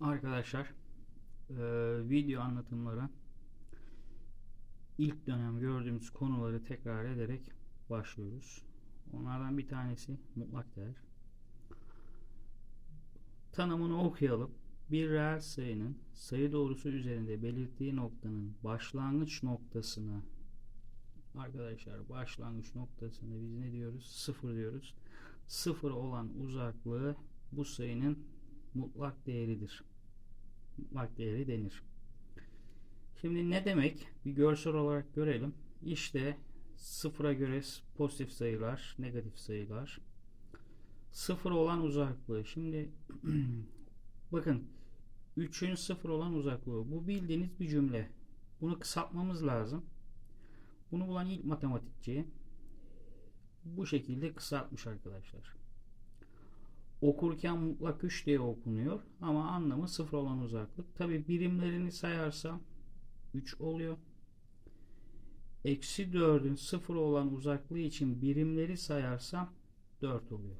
Arkadaşlar eee, video anlatımları ilk dönem gördüğümüz konuları tekrar ederek başlıyoruz. Onlardan bir tanesi mutlak değer. Tanımını okuyalım. Bir reel sayının sayı doğrusu üzerinde belirttiği noktanın başlangıç noktasına arkadaşlar başlangıç noktasını biz ne diyoruz? Sıfır diyoruz. Sıfır olan uzaklığı bu sayının mutlak değeridir. Mutlak değeri denir. Şimdi ne demek? Bir görsel olarak görelim. İşte sıfıra göre pozitif sayılar, negatif sayılar. Sıfır olan uzaklığı. Şimdi bakın 3'ün sıfır olan uzaklığı. Bu bildiğiniz bir cümle. Bunu kısaltmamız lazım. Bunu bulan ilk matematikçi bu şekilde kısaltmış arkadaşlar. Okurken mutlak 3 diye okunuyor ama anlamı sıfır olan uzaklık. Tabi birimlerini sayarsam 3 oluyor. Eksi 4'ün sıfır olan uzaklığı için birimleri sayarsam 4 oluyor.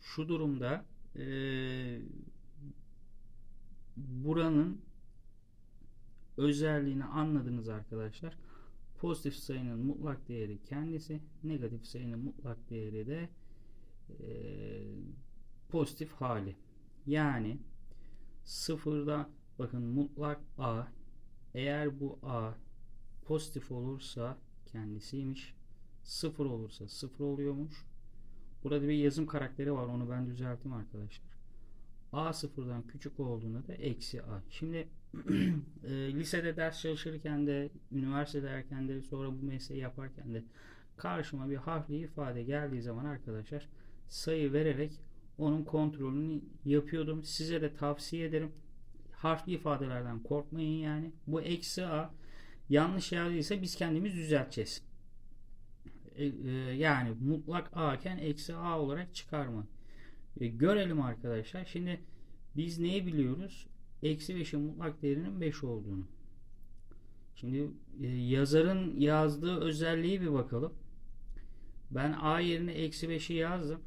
Şu durumda eee, buranın özelliğini anladınız arkadaşlar. Pozitif sayının mutlak değeri kendisi, negatif sayının mutlak değeri de pozitif hali. Yani sıfırda bakın mutlak a eğer bu a pozitif olursa kendisiymiş. Sıfır olursa sıfır oluyormuş. Burada bir yazım karakteri var. Onu ben düzelteyim arkadaşlar. A sıfırdan küçük olduğunda da eksi A. Şimdi e, lisede ders çalışırken de, üniversitede erken de, sonra bu mesleği yaparken de karşıma bir harfli ifade geldiği zaman arkadaşlar sayı vererek onun kontrolünü yapıyordum. Size de tavsiye ederim. Harfli ifadelerden korkmayın yani. Bu eksi A yanlış yazdıysa biz kendimiz düzelteceğiz. E, e, yani mutlak A iken eksi A olarak çıkarma. E, görelim arkadaşlar. Şimdi biz neyi biliyoruz? Eksi 5'in mutlak değerinin 5 olduğunu. Şimdi yazarın yazdığı özelliği bir bakalım. Ben A yerine eksi 5'i yazdım.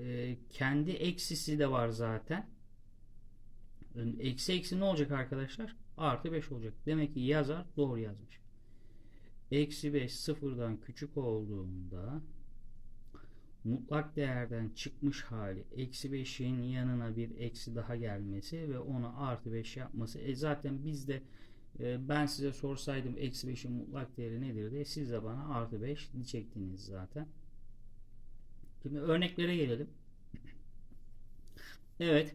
E, kendi eksisi de var zaten. Eksi eksi ne olacak arkadaşlar? Artı 5 olacak. Demek ki yazar doğru yazmış. Eksi 5 sıfırdan küçük olduğunda mutlak değerden çıkmış hali eksi 5'in yanına bir eksi daha gelmesi ve onu artı 5 yapması. E zaten biz de e, ben size sorsaydım eksi 5'in mutlak değeri nedir diye siz de bana artı 5 diyecektiniz zaten. Şimdi örneklere gelelim. Evet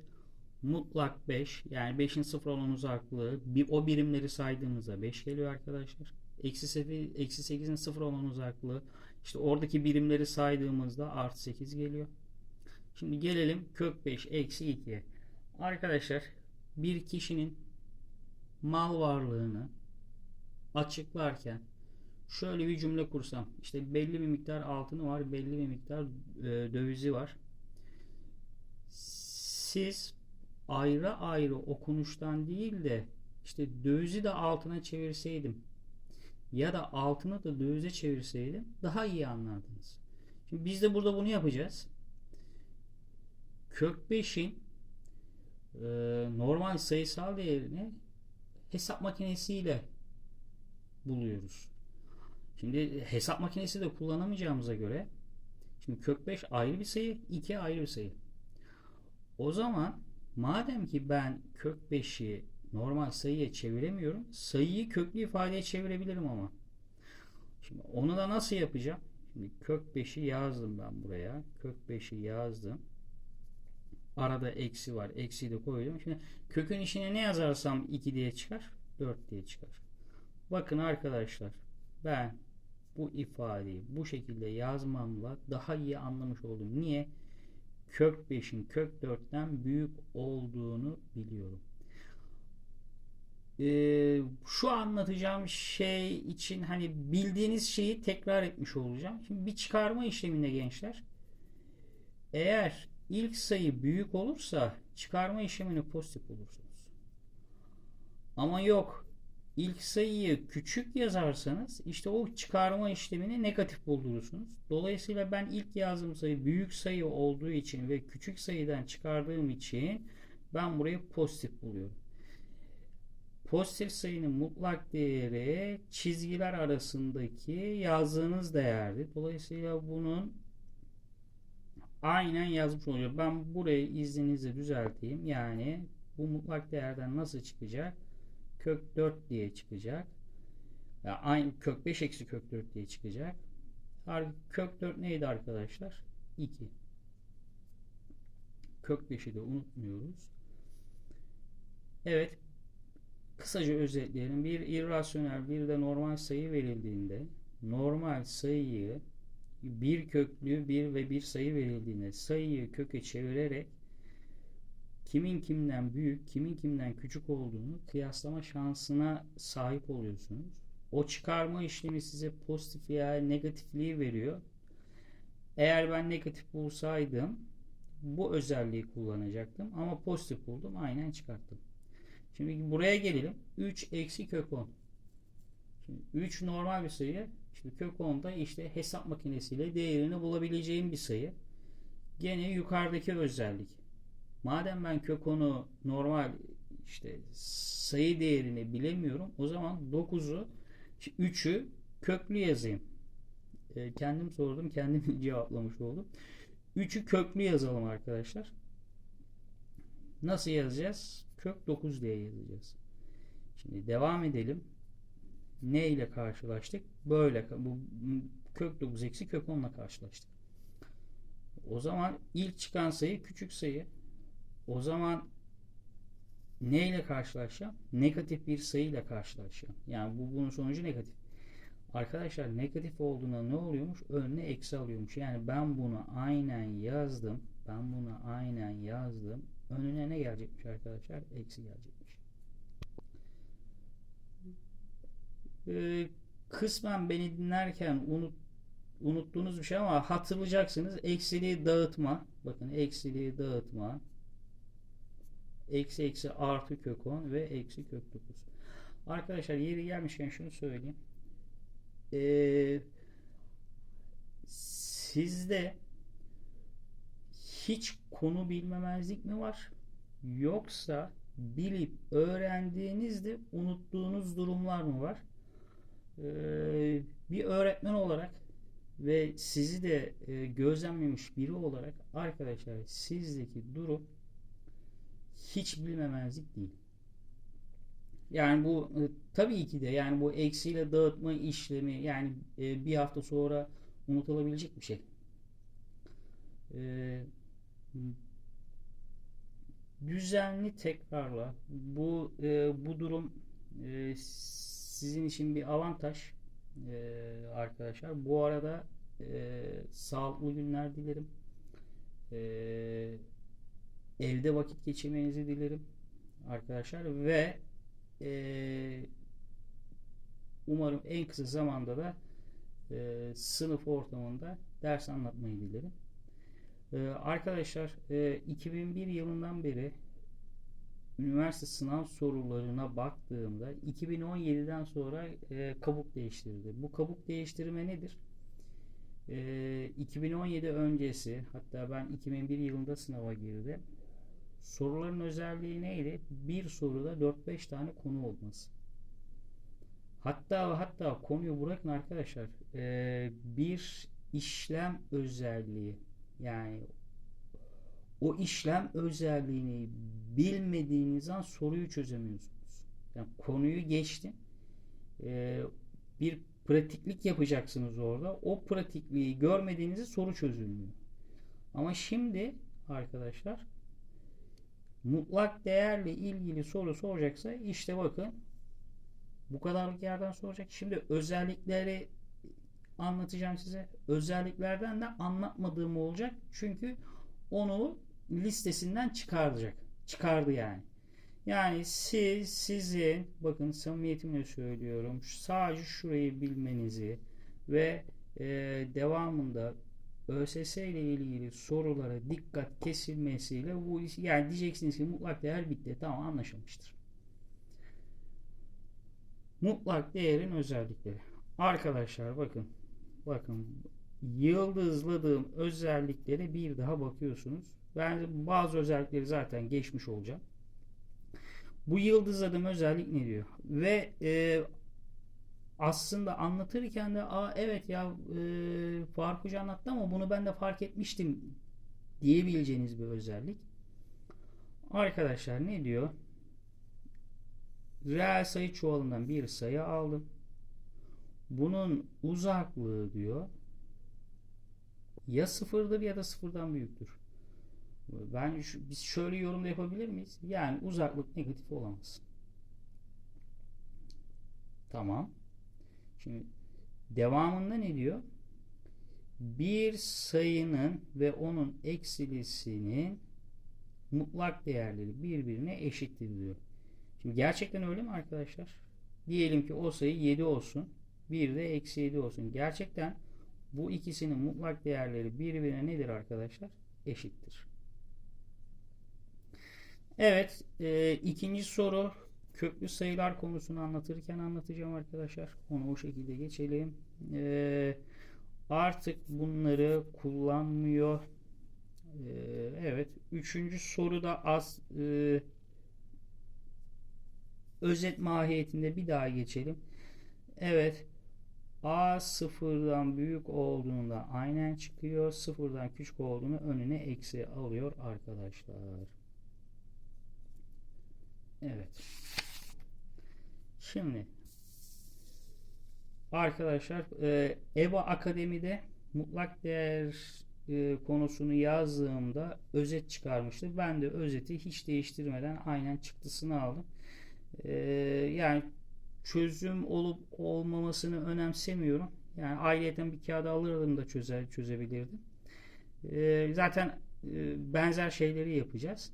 mutlak 5 yani 5'in sıfır olan uzaklığı bir, o birimleri saydığımızda 5 geliyor arkadaşlar. Eksi 8, eksi 8'in sıfır olan uzaklığı işte oradaki birimleri saydığımızda artı 8 geliyor. Şimdi gelelim kök 5 eksi 2'ye. Arkadaşlar bir kişinin mal varlığını açıklarken şöyle bir cümle kursam işte belli bir miktar altını var belli bir miktar e, dövizi var. Siz ayrı ayrı okunuştan değil de işte dövizi de altına çevirseydim ya da altını da dövize çevirseydim daha iyi anlardınız. Şimdi biz de burada bunu yapacağız. Kök 5'in e, normal sayısal değerini hesap makinesiyle buluyoruz. Şimdi hesap makinesi de kullanamayacağımıza göre şimdi kök 5 ayrı bir sayı, 2 ayrı bir sayı. O zaman madem ki ben kök 5'i normal sayıya çeviremiyorum. Sayıyı köklü ifadeye çevirebilirim ama. Şimdi onu da nasıl yapacağım? Şimdi kök 5'i yazdım ben buraya. Kök 5'i yazdım. Arada eksi var. Eksiyi de koydum. Şimdi kökün içine ne yazarsam 2 diye çıkar. 4 diye çıkar. Bakın arkadaşlar ben bu ifadeyi bu şekilde yazmamla daha iyi anlamış oldum. Niye? Kök 5'in kök 4'ten büyük olduğunu biliyorum. Ee, şu anlatacağım şey için hani bildiğiniz şeyi tekrar etmiş olacağım. Şimdi bir çıkarma işleminde gençler eğer ilk sayı büyük olursa çıkarma işlemini pozitif bulursunuz. Ama yok ilk sayıyı küçük yazarsanız işte o çıkarma işlemini negatif buldurursunuz. Dolayısıyla ben ilk yazdığım sayı büyük sayı olduğu için ve küçük sayıdan çıkardığım için ben burayı pozitif buluyorum. Pozitif sayının mutlak değeri çizgiler arasındaki yazdığınız değerdi. Dolayısıyla bunun aynen yazmış oluyor. Ben burayı izninizle düzelteyim. Yani bu mutlak değerden nasıl çıkacak? Kök 4 diye çıkacak. Yani aynı kök 5 eksi kök 4 diye çıkacak. Kök 4 neydi arkadaşlar? 2. Kök 5'i de unutmuyoruz. Evet. Kısaca özetleyelim. Bir irrasyonel bir de normal sayı verildiğinde normal sayıyı bir köklü bir ve bir sayı verildiğinde sayıyı köke çevirerek kimin kimden büyük, kimin kimden küçük olduğunu kıyaslama şansına sahip oluyorsunuz. O çıkarma işlemi size pozitif veya negatifliği veriyor. Eğer ben negatif bulsaydım bu özelliği kullanacaktım ama pozitif buldum aynen çıkarttım. Şimdi buraya gelelim. 3 eksi kök 10. Şimdi 3 normal bir sayı. Şimdi kök 10'da işte hesap makinesiyle değerini bulabileceğim bir sayı. Gene yukarıdaki özellik. Madem ben kök 10'u normal işte sayı değerini bilemiyorum. O zaman 9'u 3'ü köklü yazayım. E, kendim sordum. Kendim cevaplamış oldum. 3'ü köklü yazalım arkadaşlar. Nasıl yazacağız? Kök 9 diye yazacağız. Şimdi devam edelim. Ne ile karşılaştık? Böyle bu kök 9 eksi kök 10 ile karşılaştık. O zaman ilk çıkan sayı küçük sayı. O zaman ne ile karşılaşacağım? Negatif bir sayı ile karşılaşacağım. Yani bu bunun sonucu negatif. Arkadaşlar negatif olduğuna ne oluyormuş? Önüne eksi alıyormuş. Yani ben bunu aynen yazdım. Ben bunu aynen yazdım. Önüne ne gelecekmiş arkadaşlar? Eksi gelecekmiş. Ee, kısmen beni dinlerken unut, unuttuğunuz bir şey ama hatırlayacaksınız. Eksiliği dağıtma. Bakın eksiliği dağıtma. Eksi eksi artı kök 10 ve eksi kök 9. Arkadaşlar yeri gelmişken şunu söyleyeyim. Ee, sizde hiç konu bilmemezlik mi var? Yoksa bilip öğrendiğinizde unuttuğunuz durumlar mı var? Ee, bir öğretmen olarak ve sizi de e, gözlemlemiş biri olarak arkadaşlar sizdeki durum hiç bilmemezlik değil. Yani bu e, tabii ki de yani bu eksiyle dağıtma işlemi yani e, bir hafta sonra unutulabilecek bir şey. E, düzenli tekrarla bu e, bu durum e, sizin için bir avantaj e, arkadaşlar. Bu arada e, sağlıklı günler dilerim. E, evde vakit geçirmenizi dilerim arkadaşlar ve e, umarım en kısa zamanda da e, sınıf ortamında ders anlatmayı dilerim. Ee, arkadaşlar e, 2001 yılından beri üniversite sınav sorularına baktığımda 2017'den sonra e, kabuk değiştirdi. Bu kabuk değiştirme nedir? E, 2017 öncesi hatta ben 2001 yılında sınava girdim. Soruların özelliği neydi? Bir soruda 4-5 tane konu olması. Hatta hatta konuyu bırakın arkadaşlar. E, bir işlem özelliği yani o işlem özelliğini bilmediğiniz an soruyu çözemiyorsunuz. Yani konuyu geçtim. Ee, bir pratiklik yapacaksınız orada. O pratikliği görmediğinizde soru çözülmüyor. Ama şimdi arkadaşlar mutlak değerle ilgili soru soracaksa işte bakın bu kadarlık yerden soracak. Şimdi özellikleri anlatacağım size. Özelliklerden de anlatmadığım olacak. Çünkü onu listesinden çıkaracak. Çıkardı yani. Yani siz sizin bakın samimiyetimle söylüyorum sadece şurayı bilmenizi ve e, devamında ÖSS ile ilgili sorulara dikkat kesilmesiyle bu yani diyeceksiniz ki mutlak değer bitti. Tamam anlaşılmıştır. Mutlak değerin özellikleri. Arkadaşlar bakın. Bakın yıldızladığım özelliklere bir daha bakıyorsunuz. Ben bazı özellikleri zaten geçmiş olacağım. Bu yıldızladığım özellik ne diyor? Ve e, aslında anlatırken de Aa, evet ya e, Faruk Hoca anlattı ama bunu ben de fark etmiştim diyebileceğiniz bir özellik. Arkadaşlar ne diyor? Reel sayı çuvalından bir sayı aldım. Bunun uzaklığı diyor ya sıfırdır ya da sıfırdan büyüktür. Ben şu, biz şöyle yorum da yapabilir miyiz? Yani uzaklık negatif olamaz. Tamam. Şimdi devamında ne diyor? Bir sayının ve onun eksilisinin mutlak değerleri birbirine eşittir diyor. Şimdi gerçekten öyle mi arkadaşlar? Diyelim ki o sayı 7 olsun. Bir de eksi 7 olsun. Gerçekten bu ikisinin mutlak değerleri birbirine nedir arkadaşlar? Eşittir. Evet. E, ikinci soru köklü sayılar konusunu anlatırken anlatacağım arkadaşlar. Onu o şekilde geçelim. E, artık bunları kullanmıyor. E, evet. Üçüncü soruda az e, özet mahiyetinde bir daha geçelim. Evet. A sıfırdan büyük olduğunda aynen çıkıyor. Sıfırdan küçük olduğunu önüne eksi alıyor arkadaşlar. Evet. Şimdi arkadaşlar e, EBA Akademi'de mutlak değer e, konusunu yazdığımda özet çıkarmıştı. Ben de özeti hiç değiştirmeden aynen çıktısını aldım. E, yani çözüm olup olmamasını önemsemiyorum. Yani ayrıyeten bir kağıda alırdım da çözer, çözebilirdim. E, zaten benzer şeyleri yapacağız.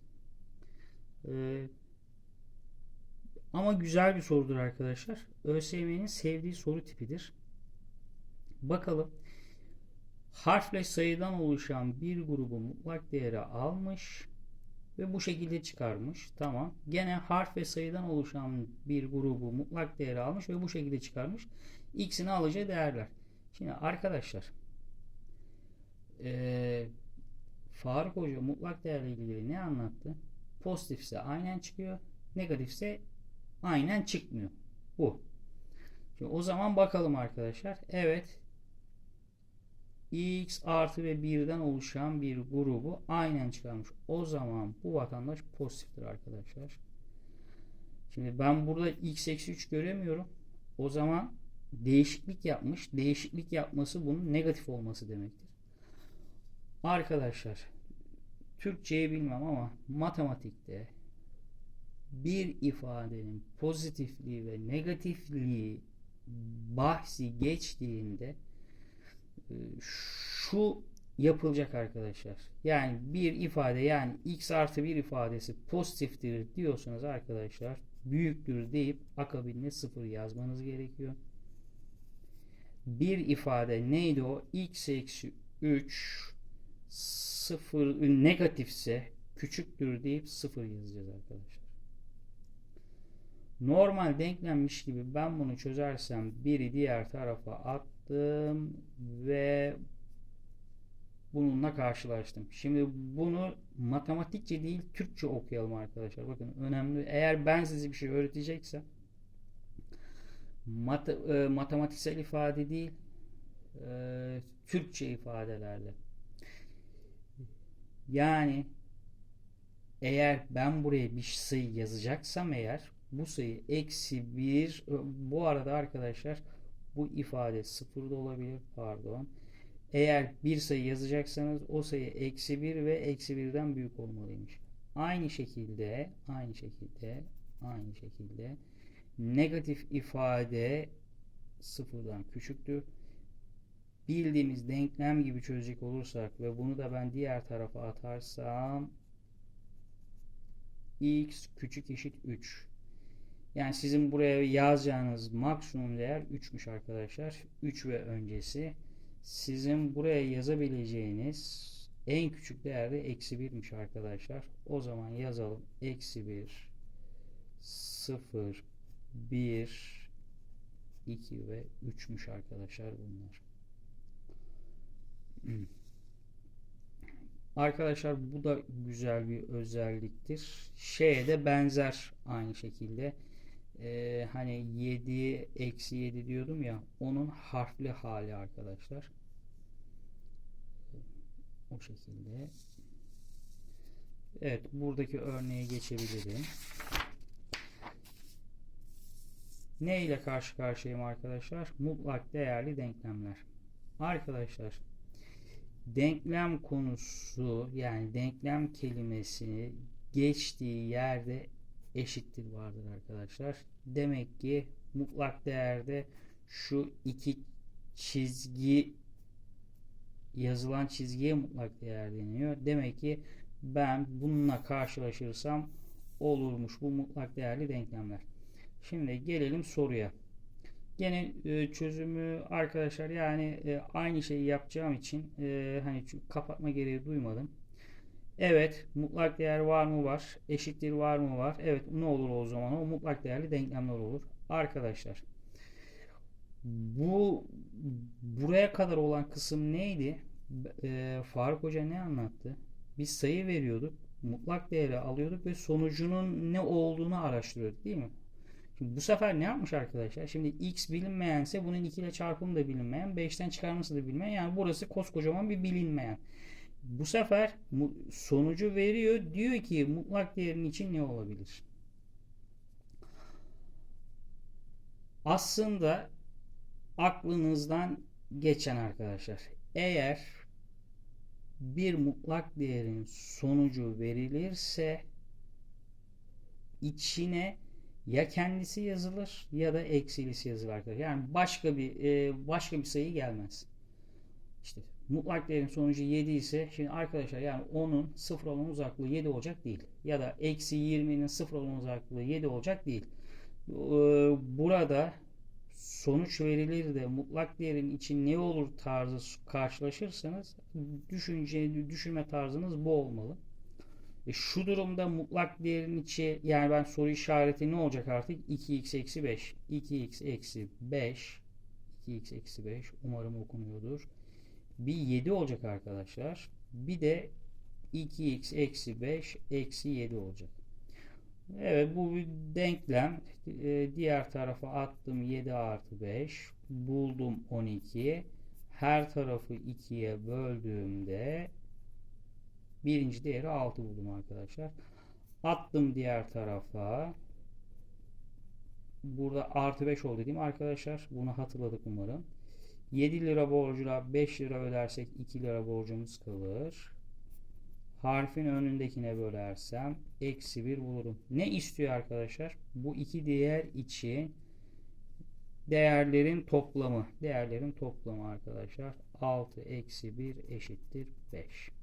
E, ama güzel bir sorudur arkadaşlar. ÖSYM'nin sevdiği soru tipidir. Bakalım. Harfle sayıdan oluşan bir grubu mutlak değeri almış ve bu şekilde çıkarmış. Tamam. Gene harf ve sayıdan oluşan bir grubu mutlak değeri almış ve bu şekilde çıkarmış. X'ini alacağı değerler. Şimdi arkadaşlar ee, Faruk Hoca mutlak değerle ilgili ne anlattı? Pozitifse aynen çıkıyor. Negatifse aynen çıkmıyor. Bu. Şimdi o zaman bakalım arkadaşlar. Evet x artı ve 1'den oluşan bir grubu aynen çıkarmış. O zaman bu vatandaş pozitiftir arkadaşlar. Şimdi ben burada x eksi 3 göremiyorum. O zaman değişiklik yapmış. Değişiklik yapması bunun negatif olması demektir. Arkadaşlar Türkçeyi bilmem ama matematikte bir ifadenin pozitifliği ve negatifliği bahsi geçtiğinde şu yapılacak arkadaşlar. Yani bir ifade yani x artı bir ifadesi pozitiftir diyorsanız arkadaşlar büyüktür deyip akabinde sıfır yazmanız gerekiyor. Bir ifade neydi o? x eksi 3 sıfır negatifse küçüktür deyip sıfır yazacağız arkadaşlar. Normal denklenmiş gibi ben bunu çözersem biri diğer tarafa at yaptım ve bununla karşılaştım. Şimdi bunu matematikçe değil Türkçe okuyalım arkadaşlar. Bakın önemli. Eğer ben size bir şey öğreteceksem mat e, matematiksel ifade değil e, Türkçe ifadelerle. Yani eğer ben buraya bir sayı yazacaksam eğer bu sayı eksi bir bu arada arkadaşlar bu ifade sıfır da olabilir. Pardon. Eğer bir sayı yazacaksanız o sayı eksi bir ve eksi birden büyük olmalıymış. Aynı şekilde aynı şekilde aynı şekilde negatif ifade sıfırdan küçüktür. Bildiğimiz denklem gibi çözecek olursak ve bunu da ben diğer tarafa atarsam x küçük eşit 3 yani sizin buraya yazacağınız maksimum değer 3'müş arkadaşlar. 3 ve öncesi. Sizin buraya yazabileceğiniz en küçük değer de eksi 1'miş arkadaşlar. O zaman yazalım. Eksi 1 0 1 2 ve 3'müş arkadaşlar bunlar. Hmm. Arkadaşlar bu da güzel bir özelliktir. Şeye de benzer aynı şekilde. Ee, hani 7 eksi 7 diyordum ya onun harfli hali arkadaşlar. O şekilde. Evet buradaki örneğe geçebilirim. Ne ile karşı karşıyayım arkadaşlar? Mutlak değerli denklemler. Arkadaşlar denklem konusu yani denklem kelimesi geçtiği yerde eşittir vardır arkadaşlar. Demek ki mutlak değerde şu iki çizgi yazılan çizgiye mutlak değer deniyor. Demek ki ben bununla karşılaşırsam olurmuş bu mutlak değerli denklemler. Şimdi gelelim soruya. Gene e, çözümü arkadaşlar yani e, aynı şeyi yapacağım için e, hani kapatma gereği duymadım. Evet mutlak değer var mı var? Eşittir var mı var? Evet ne olur o zaman? O mutlak değerli denklemler olur. Arkadaşlar bu buraya kadar olan kısım neydi? E, Faruk Hoca ne anlattı? Biz sayı veriyorduk. Mutlak değeri alıyorduk ve sonucunun ne olduğunu araştırıyorduk değil mi? Şimdi bu sefer ne yapmış arkadaşlar? Şimdi x bilinmeyense bunun 2 ile çarpımı da bilinmeyen, 5'ten çıkarması da bilinmeyen. Yani burası koskocaman bir bilinmeyen. Bu sefer sonucu veriyor. Diyor ki mutlak değerin için ne olabilir? Aslında aklınızdan geçen arkadaşlar. Eğer bir mutlak değerin sonucu verilirse içine ya kendisi yazılır ya da eksilisi yazılır arkadaşlar. Yani başka bir e, başka bir sayı gelmez. İşte mutlak değerin sonucu 7 ise şimdi arkadaşlar yani onun sıfır olan uzaklığı 7 olacak değil. Ya da eksi 20'nin sıfır olan uzaklığı 7 olacak değil. E, burada sonuç verilir de mutlak değerin için ne olur tarzı karşılaşırsanız düşünce, düşünme tarzınız bu olmalı. E şu durumda mutlak değerin içi yani ben soru işareti ne olacak artık? 2x eksi 5. 2x eksi 5 2x eksi 5 umarım okunuyordur. Bir 7 olacak arkadaşlar. Bir de 2x eksi 5 eksi 7 olacak. Evet bu bir denklem. E, diğer tarafa attım 7 artı 5. Buldum 12. Her tarafı 2'ye böldüğümde birinci değeri 6 buldum arkadaşlar. Attım diğer tarafa. Burada artı 5 oldu dedim arkadaşlar. Bunu hatırladık umarım. 7 lira borcuna 5 lira ödersek 2 lira borcumuz kalır. Harfin önündekine bölersem eksi 1 bulurum. Ne istiyor arkadaşlar? Bu iki değer için değerlerin toplamı. Değerlerin toplamı arkadaşlar. 6 eksi 1 eşittir 5.